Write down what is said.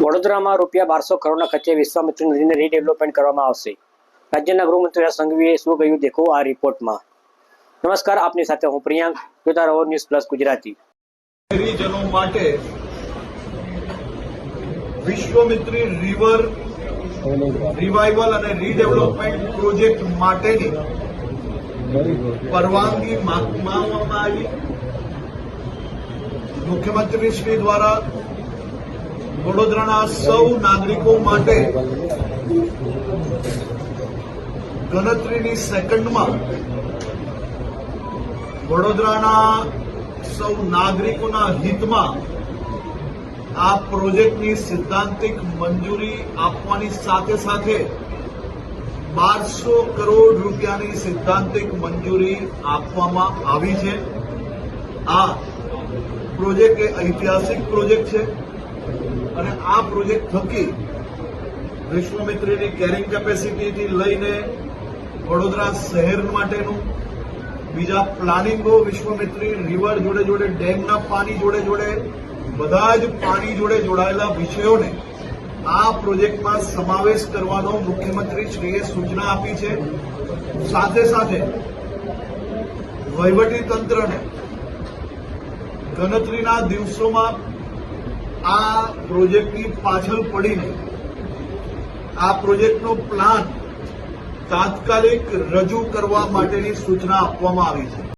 વડોદરામાં રૂપિયા બારસો કરોડના ખર્ચે વિશ્વામિત્ર નદીને રીડેવલપમેન્ટ કરવામાં આવશે. રાજ્યના ગૃહમંત્રી સંઘવીએ શું કહ્યું દેખો આ રિપોર્ટમાં. નમસ્કાર, આપની સાથે હું પ્રિયાંક, જોતા રહો ન્યૂઝ પ્લસ ગુજરાતી. શહેરીજનો માટે વિશ્વમિત્રી રિવર રિવાઇવલ અને રીડેવલપમેન્ટ પ્રોજેક્ટ માટેની પરવાનગી માંગવામાં આવી. મુખ્યમંત્રી શ્રી દ્વારા વડોદરાના સૌ નાગરિકો માટે ગણતરીની સેકન્ડમાં વડોદરાના સૌ નાગરિકોના હિતમાં આ પ્રોજેક્ટની સિદ્ધાંતિક મંજૂરી આપવાની સાથે સાથે બારસો કરોડ રૂપિયાની સિદ્ધાંતિક મંજૂરી આપવામાં આવી છે. આ પ્રોજેક્ટ એ ઐતિહાસિક પ્રોજેક્ટ છે. અને આ પ્રોજેક્ટ થકી વિશ્વમિત્રીની કેરિંગ કેપેસિટીથી લઈને વડોદરા શહેર માટેનું બીજા પ્લાનિંગો વિશ્વમિત્રી રિવર જોડે જોડે, ડેમના પાણી જોડે જોડે, બધા જ પાણી જોડે જોડાયેલા વિષયોને આ પ્રોજેક્ટમાં સમાવેશ કરવાનો મુખ્યમંત્રી શ્રીએ સૂચના આપી છે. સાથે સાથે વહીવટી તંત્રને ગણતરીના દિવસોમાં આ પ્રોજેક્ટની પાછળ પડીને, આ પ્રોજેક્ટનો પ્લાન તાત્કાલિક રજૂ કરવા માટેની સૂચના આપવામાં આવી છે.